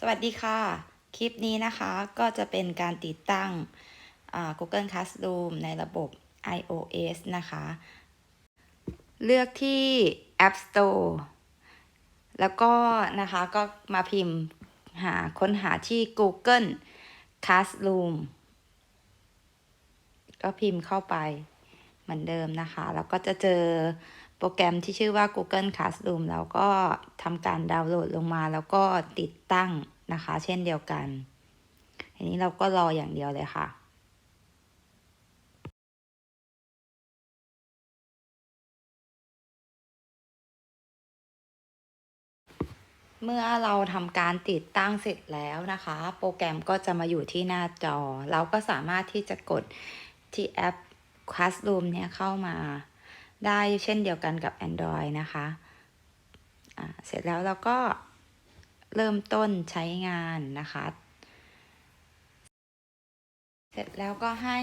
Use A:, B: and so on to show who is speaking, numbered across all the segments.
A: สวัสดีค่ะ คลิปนี้นะคะก็จะเป็นการติดตั้งอ่า Google Classroom ในระบบ iOS นะคะ เลือกที่ App Store แล้วก็นะคะก็มาพิมพ์หาค้นหาที่ Google Classroom ก็พิมพ์เข้าไปเหมือนเดิมนะคะ แล้วก็จะเจอ โปรแกรมที่ชื่อว่า Google Classroom แล้วก็ทำการดาวน์โหลดลงมาแล้วก็ติดตั้งนะคะ เช่นเดียวกัน อันนี้เราก็รออย่างเดียวเลยค่ะเมื่อเราทำการติดตั้งเสร็จแล้วนะคะ โปรแกรมก็จะมาอยู่ที่หน้าจอ เราก็สามารถที่จะกดที่แอป Classroom เนี่ยเข้ามา ได้เช่นเดียวกันกับ Android นะคะะเสร็จแล้วเราก็เริ่มต้นใช้งานนะคะ เสร็จแล้วก็ให้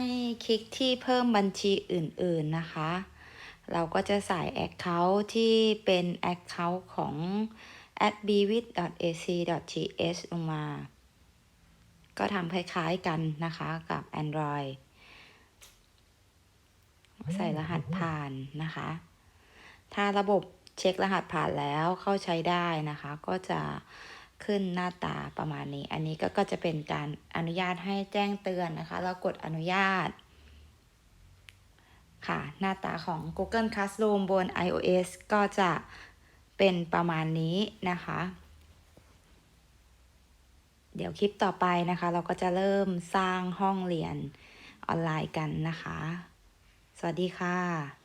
A: คลิกที่เพิ่มบัญชีอื่น ๆนะคะ เราก็จะใส่ Account ที่เป็น Account ของ a b w i t a c th ลงมา ก็ทำคล้าย ๆ กันนะคะกับ Android ใส่รหัสผ่านนะคะ ถ้าระบบเช็ครหัสผ่านแล้วเข้าใช้ได้นะคะ ก็จะขึ้นหน้าตาประมาณนี้ อันนี้ก็ก็จะเป็นการอนุญาตให้แจ้งเตือนนะคะ เรากดอนุญาต ค่ะ หน้าตาของ Google Classroom บน iOS ก็จะเป็นประมาณนี้นะคะ เดี๋ยวคลิปต่อไปนะคะ เราก็จะเริ่มสร้างห้องเรียนออนไลน์กันนะคะ สวัสดีค่ะ